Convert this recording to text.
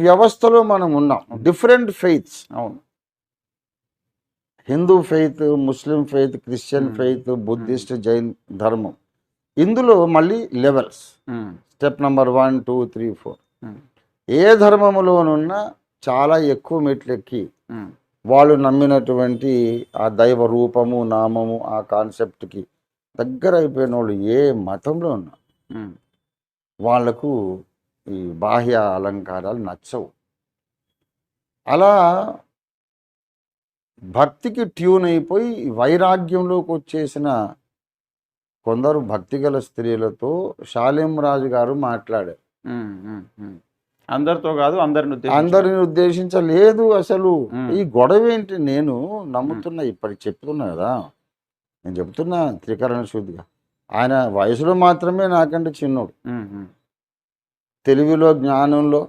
వ్యవస్థలో మనం ఉన్నాం. డిఫరెంట్ ఫెయిత్స్ అవును. Hindu faith Muslim faith Christian Hmm. Faith Buddhist Jain ధర్మం. ఇందులో మళ్ళీ levels step number one two three four ఏ ధర్మములోనున్నా చాలా ఎక్కువ మెట్లెక్కి ఉమ్, వాళ్ళు నమ్మినటువంటి ఆ దైవ రూపము నామము ఆ కాన్సెప్ట్కి దగ్గర అయిపోయిన వాళ్ళు ఏ మతంలో ఉన్నా ఉమ్, వాళ్ళకు ఈ బాహ్య అలంకారాలు నచ్చవు. అలా భక్తికి ట్యూన్ అయిపోయి వైరాగ్యంలోకి వచ్చేసిన కొందరు భక్తి గల స్త్రీలతో షాలేం రాజు గారు మాట్లాడారు. అందరితో కాదు అందరిని. అందరిని ఉద్దేశించలేదు అసలు. ఈ గొడవ ఏంటి నేను నమ్ముతున్నా ఇప్పటికి చెప్తున్నా కదా. నేను చెప్తున్నా త్రికరణ శుద్ధిగా ఆయన వయసులో మాత్రమే నాకంటే చిన్నోడు. తెలివిలో జ్ఞానంలో